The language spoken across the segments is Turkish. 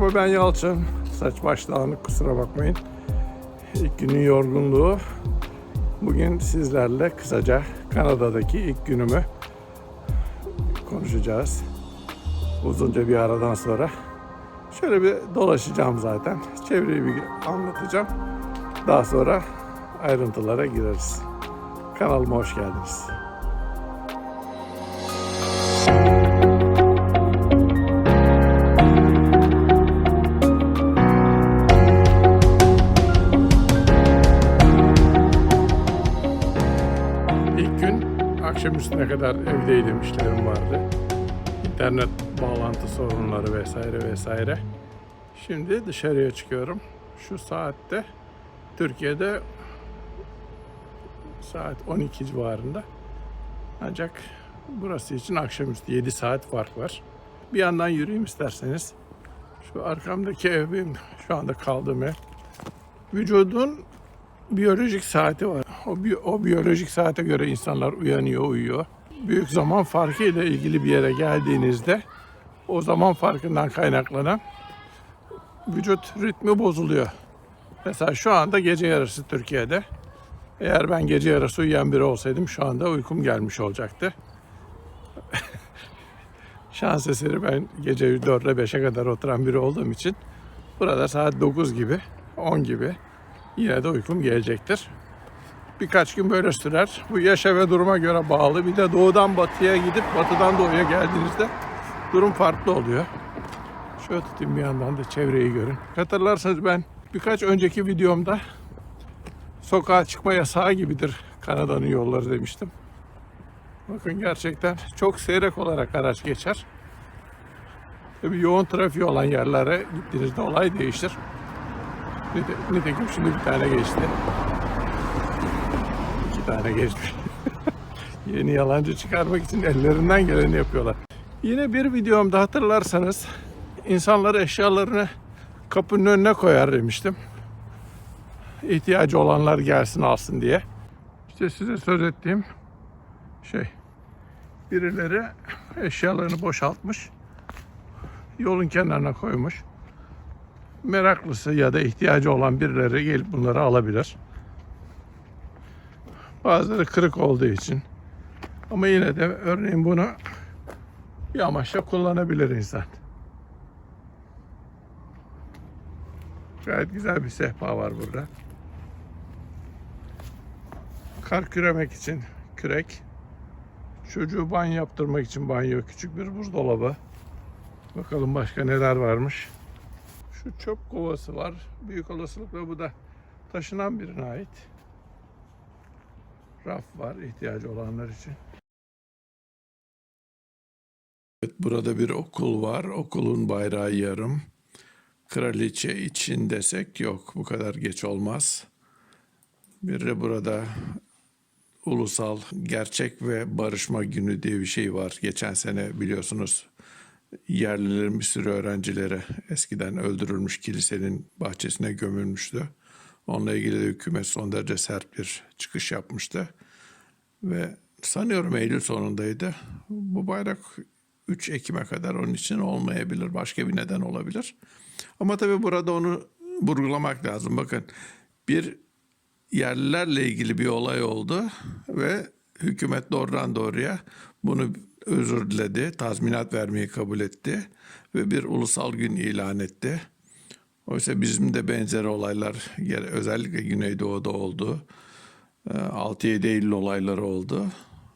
Merhaba ben Yalçın. Saç baş dağınık kusura bakmayın. İlk günün yorgunluğu. Bugün sizlerle kısaca Kanada'daki ilk günümü konuşacağız. Uzunca bir aradan sonra. Şöyle bir dolaşacağım zaten. Çevreyi bir anlatacağım. Daha sonra ayrıntılara gireriz. Kanalıma hoş geldiniz. Akşamüstüne kadar evdeydim, işlerim vardı. İnternet bağlantı sorunları vesaire vesaire. Şimdi dışarıya çıkıyorum. Şu saatte Türkiye'de saat 12 civarında. Ancak burası için akşamüstü 7 saat fark var. Bir yandan yürüyeyim isterseniz. Şu arkamdaki ev benim şu anda kaldığım ev. Vücudun biyolojik saati var. O, bi- o biyolojik saate göre insanlar uyanıyor, uyuyor. Büyük zaman farkı ile ilgili bir yere geldiğinizde o zaman farkından kaynaklanan vücut ritmi bozuluyor. Mesela şu anda gece yarısı Türkiye'de. Eğer ben gece yarısı uyuyan biri olsaydım şu anda uykum gelmiş olacaktı. Şans eseri ben gece 4 ile 5'e kadar oturan biri olduğum için burada saat 9 gibi, 10 gibi yine de uykum gelecektir. Birkaç gün böyle sürer. Bu yaşa ve duruma göre bağlı. Bir de doğudan batıya gidip batıdan doğuya geldiğinizde durum farklı oluyor. Şöyle tutayım bir yandan da çevreyi görün. Hatırlarsanız ben birkaç önceki videomda sokağa çıkma yasağı gibidir Kanada'nın yolları demiştim. Bakın gerçekten çok seyrek olarak araç geçer. Tabii yoğun trafiği olan yerlere gittiğinizde olay değişir. Nite- Nitekim şimdi bir tane geçti. İki tane geçmiş. Yeni yalancı çıkarmak için ellerinden geleni yapıyorlar. Yine bir videomda hatırlarsanız insanlar eşyalarını kapının önüne koyar demiştim. İhtiyacı olanlar gelsin alsın diye. İşte size söz ettiğim şey birileri eşyalarını boşaltmış yolun kenarına koymuş meraklısı ya da ihtiyacı olan birileri gelip bunları alabilir. Bazıları kırık olduğu için. Ama yine de örneğin bunu bir amaçla kullanabilir insan. Gayet güzel bir sehpa var burada. Kar küremek için kürek. Çocuğu banyo yaptırmak için banyo. Küçük bir buzdolabı. Bakalım başka neler varmış. Şu çöp kovası var. Büyük olasılıkla bu da taşınan birine ait. Raf var ihtiyacı olanlar için. Evet, burada bir okul var. Okulun bayrağı yarım. Kraliçe için desek yok. Bu kadar geç olmaz. Bir de burada ulusal gerçek ve barışma günü diye bir şey var. Geçen sene biliyorsunuz yerlilerin bir sürü öğrencileri eskiden öldürülmüş kilisenin bahçesine gömülmüştü. Onunla ilgili de hükümet son derece sert bir çıkış yapmıştı. Ve sanıyorum Eylül sonundaydı. Bu bayrak 3 Ekim'e kadar onun için olmayabilir. Başka bir neden olabilir. Ama tabii burada onu vurgulamak lazım. Bakın bir yerlilerle ilgili bir olay oldu ve hükümet doğrudan doğruya bunu özür diledi, tazminat vermeyi kabul etti ve bir ulusal gün ilan etti. Oysa bizim de benzer olaylar özellikle Güneydoğu'da oldu. Ee, 6-7 Eylül olayları oldu.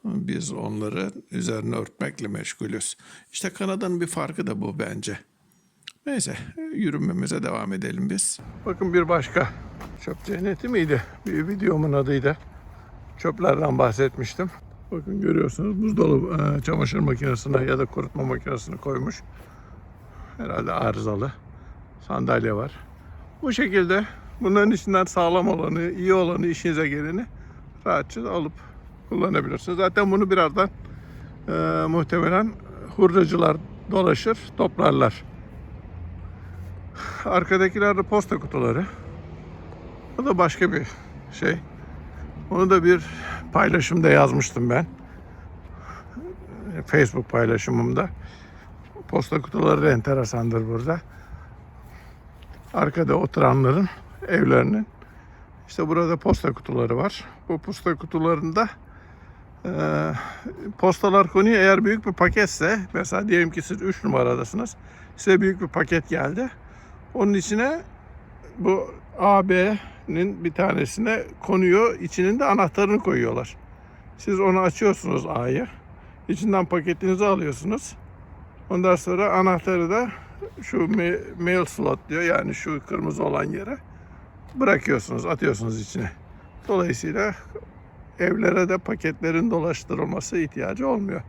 Biz onları üzerine örtmekle meşgulüz. İşte Kanada'nın bir farkı da bu bence. Neyse yürümemize devam edelim biz. Bakın bir başka çöp cenneti miydi? Bir videomun adıydı. Çöplerden bahsetmiştim. Bakın görüyorsunuz buzdolabı, e, çamaşır makinesine ya da kurutma makinesine koymuş. Herhalde arızalı. Sandalye var. Bu şekilde bunların içinden sağlam olanı, iyi olanı, işinize geleni rahatça alıp kullanabilirsiniz. Zaten bunu birazdan e, muhtemelen hurdacılar dolaşır, toplarlar. Arkadakiler de posta kutuları. Bu da başka bir şey. Onu da bir paylaşımda yazmıştım ben. Facebook paylaşımımda. Posta kutuları da enteresandır burada. Arkada oturanların evlerinin. İşte burada posta kutuları var. Bu posta kutularında e, postalar konuyor. Eğer büyük bir paketse, mesela diyelim ki siz 3 numaradasınız. Size büyük bir paket geldi. Onun içine bu AB'nin bir tanesine konuyor. İçinin de anahtarını koyuyorlar. Siz onu açıyorsunuz A'yı. İçinden paketinizi alıyorsunuz. Ondan sonra anahtarı da şu ma- mail slot diyor. Yani şu kırmızı olan yere bırakıyorsunuz, atıyorsunuz içine. Dolayısıyla evlere de paketlerin dolaştırılması ihtiyacı olmuyor.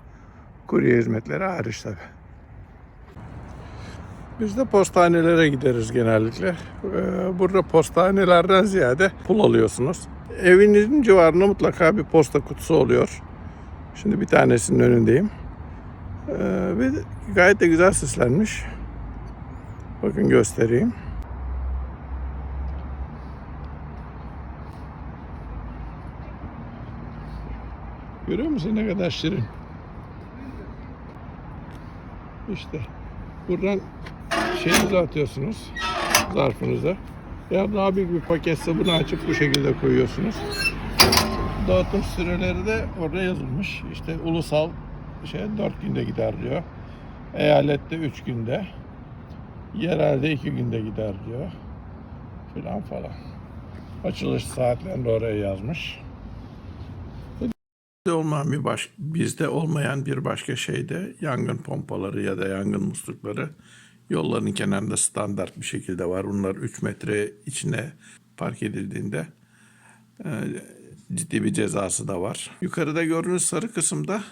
Kurye hizmetleri hariç tabi. Biz de postanelere gideriz genellikle. Ee, Burada postanelerden ziyade pul alıyorsunuz. Evinizin civarında mutlaka bir posta kutusu oluyor. Şimdi bir tanesinin önündeyim. Ee, Ve gayet de güzel süslenmiş. Bakın göstereyim. Görüyor musun ne kadar şirin? İşte buradan şeyinizi atıyorsunuz zarfınıza. Ya daha büyük bir paketse bunu açıp bu şekilde koyuyorsunuz. Dağıtım süreleri de orada yazılmış. İşte ulusal şey 4 günde gider diyor. Eyalette 3 günde. Yerelde 2 günde gider diyor. Filan falan. Açılış saatlerini oraya yazmış. Bizde olmayan bir baş, bizde olmayan bir başka şey de yangın pompaları ya da yangın muslukları yolların kenarında standart bir şekilde var. Bunlar 3 metre içine park edildiğinde e, ciddi bir cezası da var. Yukarıda gördüğünüz sarı kısımda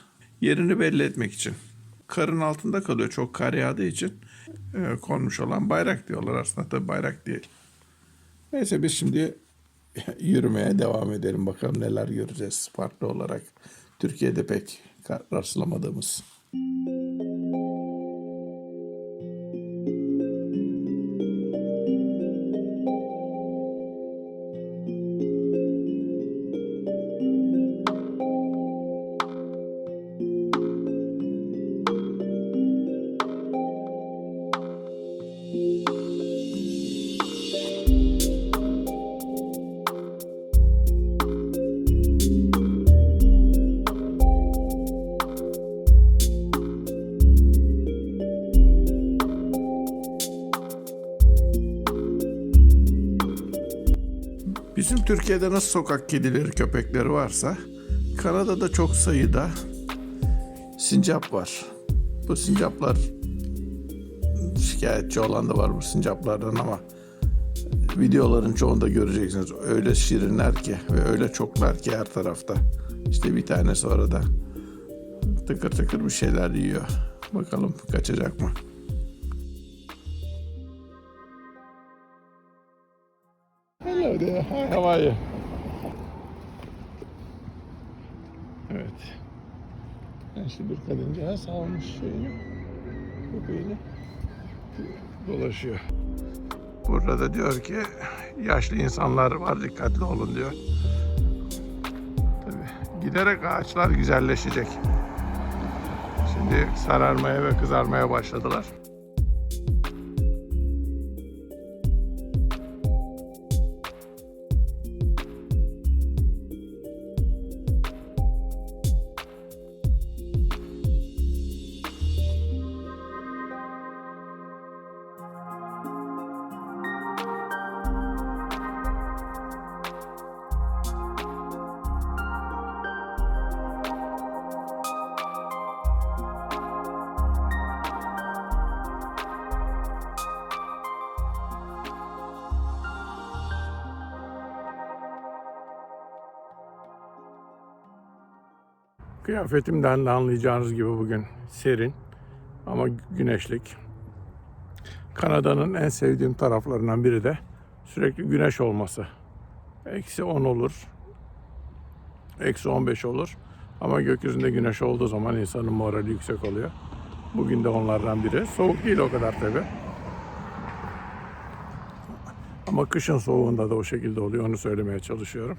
yerini belli etmek için. Karın altında kalıyor çok kar yağdığı için e, konmuş olan bayrak diyorlar aslında tabii bayrak değil. Neyse biz şimdi yürümeye devam edelim. Bakalım neler göreceğiz farklı olarak. Türkiye'de pek rastlamadığımız. Bizim Türkiye'de nasıl sokak kedileri, köpekleri varsa Kanada'da çok sayıda sincap var. Bu sincaplar şikayetçi olan da var bu sincaplardan ama videoların çoğunda göreceksiniz. Öyle şirinler ki ve öyle çoklar ki her tarafta. İşte bir tane sonra da tıkır tıkır bir şeyler yiyor. Bakalım kaçacak mı? You? Evet. Yaşlı bir kadıncağız almış şeyini, köpeğini dolaşıyor. Burada da diyor ki yaşlı insanlar var dikkatli olun diyor. Tabii giderek ağaçlar güzelleşecek. Şimdi sararmaya ve kızarmaya başladılar. Kıyafetimden de anlayacağınız gibi bugün serin ama güneşlik. Kanada'nın en sevdiğim taraflarından biri de sürekli güneş olması. Eksi 10 olur, eksi 15 olur. Ama gökyüzünde güneş olduğu zaman insanın morali yüksek oluyor. Bugün de onlardan biri. Soğuk değil o kadar tabi. Ama kışın soğuğunda da o şekilde oluyor. Onu söylemeye çalışıyorum.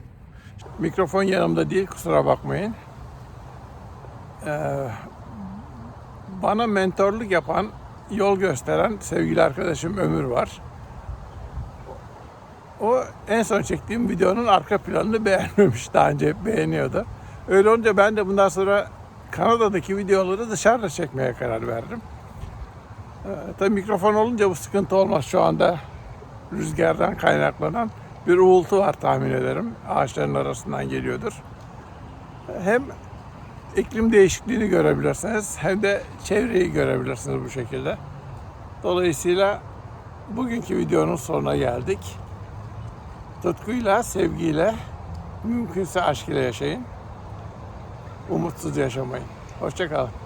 Mikrofon yanımda değil kusura bakmayın. Ee, bana mentorluk yapan, yol gösteren sevgili arkadaşım Ömür var. O en son çektiğim videonun arka planını beğenmemiş. Daha önce beğeniyordu. Öyle olunca ben de bundan sonra Kanada'daki videoları dışarıda çekmeye karar verdim. Ee, tabii mikrofon olunca bu sıkıntı olmaz şu anda. Rüzgardan kaynaklanan bir uğultu var tahmin ederim. Ağaçların arasından geliyordur. Hem iklim değişikliğini görebilirsiniz hem de çevreyi görebilirsiniz bu şekilde. Dolayısıyla bugünkü videonun sonuna geldik. Tutkuyla, sevgiyle, mümkünse aşk ile yaşayın. Umutsuz yaşamayın. Hoşçakalın.